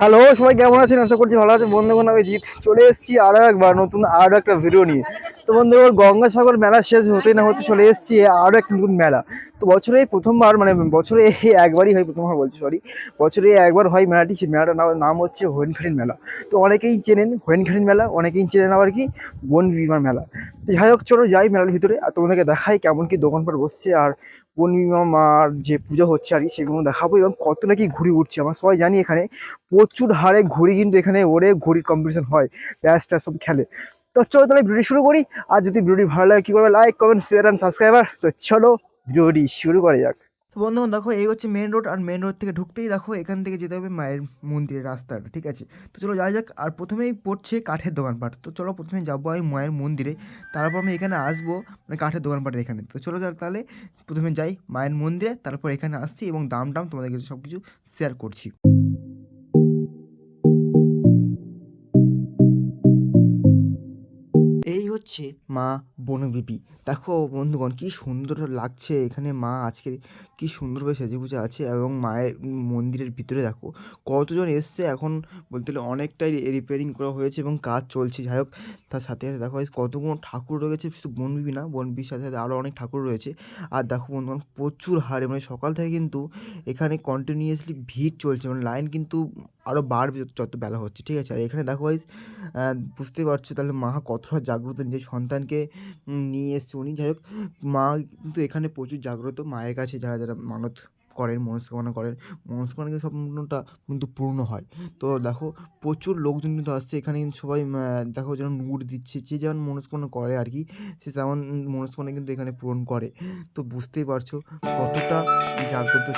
Hello সবাই কেমন আছেন? আশা করছি ভালো আছেন। বন্ধুগণ, আমি জিৎ। চলে এসেছি আরও একবার নতুন আরও একটা ভিডিও নিয়ে। তো বন্ধুগণ, গঙ্গাসাগর মেলা শেষ হতে না হতে চলে এসেছি আরও একটা নতুন মেলা। তো বছরে প্রথমবার মানে বছরে একবারই হয়, প্রথমবার বলছি সরি বছরে একবার হয় মেলাটি, সেই মেলাটার নাম হচ্ছে হরিণখাটির মেলা। তো অনেকেই চেনেন হরিণখাটির মেলা, অনেকেই চেনেন আবার কি? বন বিমার মেলা। তো যাই হোক, চলো যাই মেলার ভিতরে, আর তোমাদেরকে দেখাই কেমন কি দোকানপাট বসছে, আর বন বিমা মার যে পুজো হচ্ছে আর কি, সেগুলো দেখাবো এবং কত নাকি ঘুড়ি উঠছে। আমরা সবাই জানি এখানে প্রচুর হারে ঘুড়ি কিন্তু এখানে ওরে ঘুড়ির কম্পিটিশন হয়, ব্যাস ট্যাস সব খেলে। তো চলো তাহলে ভিডিও শুরু করি। আর যদি ভিডিওটি ভালো লাগে, কী করবে? Like comment share and subscriber তো চলো ভিডিওটি শুরু করা যাক। তো বন্ধুগণ দেখো, এই হচ্ছে মেন রোড আর মেন রোড থেকে ঢুকতেই দেখো, এখান থেকে যেতে হবে মায়ের মন্দিরের রাস্তাটা, ঠিক আছে? তো চলো যাই যাক, আর প্রথমেই পড়ছে কাঠের দোকানপাট, তো চলো প্রথমে যাব আমি মায়ের মন্দিরে, তারপর আমি এখানে আসব মানে কাঠের দোকানপাটের এখানে, তো চলো তাহলে প্রথমে যাই মায়ের মন্দিরে, তারপর এখানে আসছি এবং দাম টাম তোমাদেরকে সব কিছু শেয়ার করছি। হচ্ছে মা বনবিবি দেখো বন্ধুগণ, কি সুন্দর লাগছে এখানে মা আজকে, কি সুন্দরভাবে সেজে গুজে আছে এবং মায়ের মন্দিরের ভিতরে দেখো, কতজন এসছে এখন বলতে গেলে অনেকটাই রিপেয়ারিং করা হয়েছে এবং কাজ চলছে। যাই হোক, তার সাথে সাথে দেখো কতগুলো ঠাকুর রয়েছে, শুধু বনবিবি না বনবিবির সাথে সাথে আরও অনেক ঠাকুর রয়েছে। আর দেখো বন্ধুগণ, প্রচুর হারে মানে সকাল থেকে কিন্তু এখানে কন্টিনিউয়াসলি ভিড় চলছে মানে লাইন কিন্তু আরও বাড়বে যত- বেলা হচ্ছে, ঠিক আছে? আর এখানে দেখো গাইস বুঝতেই পারছ তাহলে মা কতটা জাগ্রত, নিজের সন্তানকে নিয়ে এসছে। উনি যাই হোক, মা কিন্তু এখানে প্রচুর জাগ্রত। মায়ের কাছে যারা যারা মানত করেন, মনস্কামনা করেন, মনস্কামনা কিন্তু সম্পূর্ণটা কিন্তু পূর্ণ হয়। তো দেখো, প্রচুর লোকজন কিন্তু আসছে। এখানে কিন্তু সবাই দেখো যেন নূর দিচ্ছে। যে যেমন মনস্কামনা করে আর কি, সে তেমন মনস্কামনা কিন্তু এখানে পূরণ করে। তো বুঝতেই পারছ কতটা জাগ্রত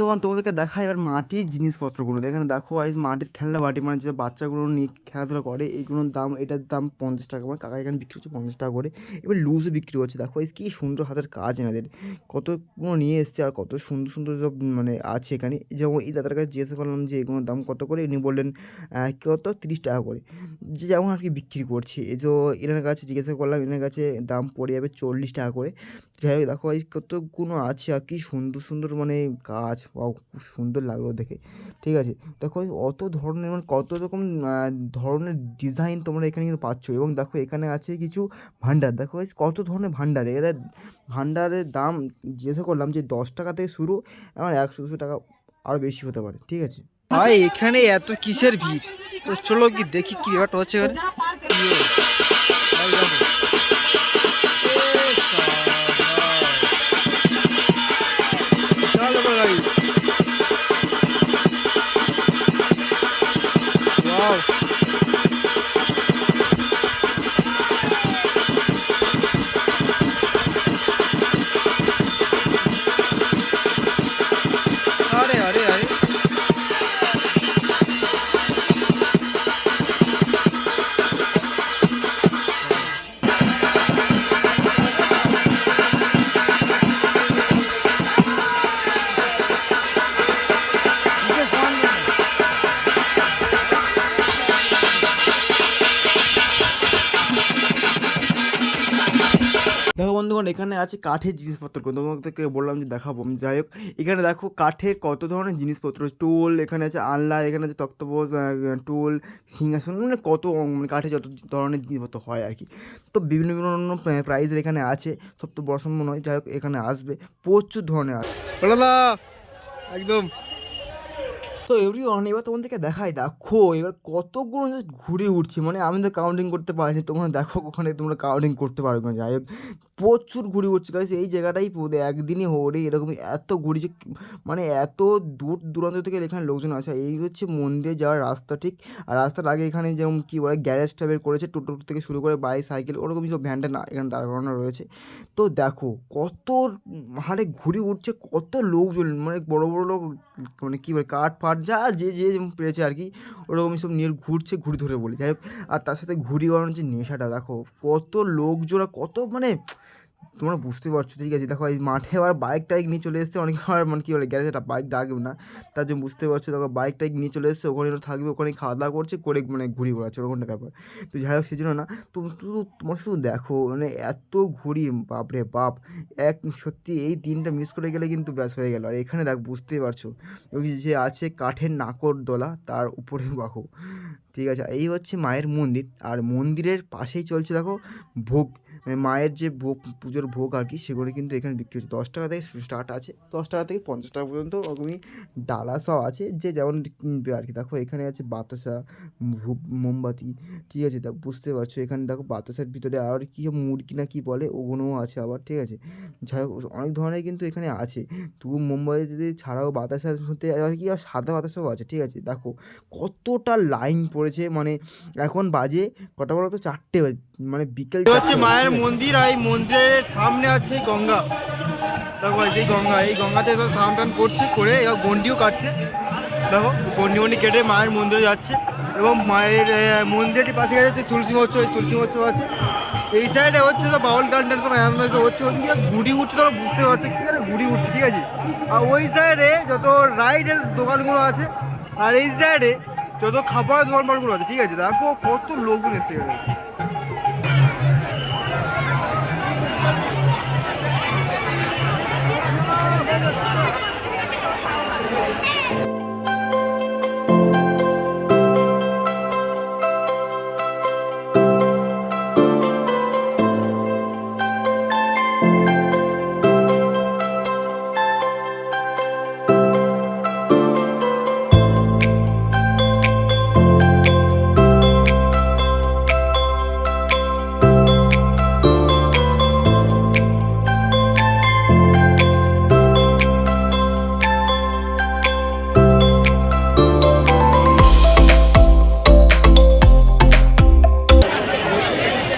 বন্ধুগণ তোমাদেরকে দেখাই এবার মাটির জিনিসপত্রগুলো। এখানে দেখো আইস মাটির খেলনা, বাটি মানে যে বাচ্চাগুলো নিয়ে খেলাধুলা করে এইগুলোর দাম, এটার দাম পঞ্চাশ টাকা। মানে কাকা এখানে বিক্রি হচ্ছে পঞ্চাশ টাকা করে। এবার লুজও বিক্রি হচ্ছে দেখো আইস কী সুন্দর হাতের কাজ এনাদের। কতগুলো নিয়ে এসছে আর কত সুন্দর সুন্দর সব মানে আছে এখানে। যেমন এই দাদার কাছে জিজ্ঞাসা করলাম যে, এগুলোর দাম কত করে? ইনি বললেন কত? তিরিশ টাকা করে। যে যেমন আর কি বিক্রি করছে। এই যে এনার কাছে জিজ্ঞাসা করলাম, এনার কাছে দাম পড়ে যাবে চল্লিশ টাকা করে। যাই হোক দেখো এই কতগুলো আছে আর কি সুন্দর সুন্দর মানে গাছ। ওয়াও খুব সুন্দর লাগল দেখে। ঠিক আছে? দেখো এই অত ধরনের মানে কত রকম ধরনের ডিজাইন তোমরা এখানে কিন্তু পাচ্ছ। এবং দেখো এখানে আছে কিছু ভান্ডার। দেখো এই কত ধরনের ভান্ডার। এদের ভান্ডারের দাম জিজ্ঞাসা করলাম যে দশ টাকা থেকে শুরু আমার একশো দুশো টাকা আরও বেশি হতে পারে। ঠিক আছে? ভাই এখানে এত কিসের ভিড়? তো চলো কি দেখি কি ব্যাপারটা হচ্ছে Wow. আরে বন্ধুগণ এখানে আছে কাঠের জিনিসপত্র তোমাদেরকে বললাম যে দেখাবো। আমি যাই হোক এখানে দেখো কাঠের কত ধরনের জিনিসপত্র টুল এখানে আছে আনলা এখানে আছে তক্তপোষ টুল সিংহাসন মানে কত মানে কাঠের যত ধরনের জিনিসপত্র হয় আর কি। তো বিভিন্ন বিভিন্ন প্রাইজের এখানে আছে সব তো বড় সম্ভব নয় যাই হোক এখানে আসবে প্রচুর ধরনের আছে। একদম। তো এভরি অন এবার তোমাদেরকে দেখাই দেখো এবার কতগুলো জাস্ট ঘুরে উঠছে মানে আমি তো কাউন্টিং করতে পারিনি তোমরা দেখো ওখানে তোমরা কাউন্টিং করতে পারবে না যাই হোক। প্রচুর ঘুরে উঠছে গাইস এই জায়গাটাই একদিনই হরে এরকম এত ঘুরি যে মানে এত দূর দূরান্ত থেকে এখানে লোকজন আসে। এই হচ্ছে মন্দিরে যাওয়ার রাস্তা, ঠিক? আর রাস্তার আগে এখানে যেরকম কী বলে গ্যারেজ টাইপের করেছে, টোটো থেকে শুরু করে বাইক সাইকেল ওরকমই সব ভ্যানটা না এখানে দাঁড় করানো রয়েছে। তো দেখো, কত হারে ঘুরে উঠছে কত লোকজন মানে বড় বড় লোক মানে কী বলে, কাঠ ফাট, যা যে যে পেরেছে আর কি, ওরকমই সব নিয়ে ঘুরছে ঘুরি ধরে বলি। যাই হোক, আর তার সাথে ঘুড়ি ওড়ানোর যে নেশাটা, দেখো, কত লোকজোড়া, কত মানে তোমরা বুঝতে পারছ, ঠিক আছে? দেখো, এই মাঠে আবার বাইক টাইক নিয়ে চলে এসছে। অনেক আবার মানে কী বলে গ্যারেজে বাইক ডাকবে না। তার জন্য বুঝতে পারছ, দেখো বাইক টাইক নিয়ে চলে এসছে। ওখানে থাকবে, ওখানে খাওয়া দাওয়া করছে, করে মানে ঘুরি ঘোরাচ্ছে ওরকমটা ব্যাপার। তো যাই হোক, সেজন্য না তো শুধু, তোমার শুধু দেখো মানে এত ঘুরি, বাপরে বাপ। এক, সত্যি এই দিনটা মিস করে গেলে কিন্তু ব্যাস হয়ে গেল। আর এখানে দেখ বুঝতেই পারছ, ওই যে আছে কাঠের নাকর দোলা তার উপরে বাহু। ঠিক আছে, এই হচ্ছে মায়ের মন্দির। আর মন্দিরের পাশেই চলছে, দেখো, ভোগ। মায়ের যে ভোগ পুজোর ভোগ আর কি সেগুলো কিন্তু এখানে বিক্রি হচ্ছে। দশ টাকা থেকে স্টার্ট আছে দশ টাকা থেকে পঞ্চাশ টাকা পর্যন্ত ওরকমই ডালা সব আছে। যে যেমন কিনবে আর কি। দেখো এখানে আছে বাতাসা মোমবাতি ঠিক আছে? তা বুঝতে পারছ? এখানে দেখো বাতাসার ভিতরে আর কি মুরগি না কি বলে ওগুলোও আছে আবার ঠিক আছে? যাই হোক অনেক ধরনের কিন্তু এখানে আছে। ধূপ মোমবাতি যদি ছাড়াও বাতাসার আর কি আর সাদা বাতাসাও আছে ঠিক আছে? দেখো কতটা লাইন পড়েছে মানে এখন বাজে কটা বলো তো? চারটে বাজে, মানে বিকেল হচ্ছে মায়ের মন্দির আর এই মন্দিরের সামনে আছে গঙ্গা। দেখো এই গঙ্গা এই গঙ্গাতে সব স্নান টান করছে করে এবার গন্ডিও কাটছে। দেখো গন্ডি গন্ডি কেটে মায়ের মন্দিরে যাচ্ছে এবং মায়ের আহ, মন্দিরটির পাশে গেছে তুলসী মহোৎসব এই তুলসী মহোৎসব আছে। এই সাইডে হচ্ছে তো বাউল গান টান সব আনন্দ হচ্ছে ওদিকে ঘুড়ি উঠছে তোমরা বুঝতে পারছ কী করে ঘুড়ি উঠছে ঠিক আছে? আর ওই সাইডে যত রাইডের দোকানগুলো আছে আর এই সাইডে যত খাবার দোকানপাটগুলো আছে ঠিক আছে? দেখো কত লোকজন এসে গেছে।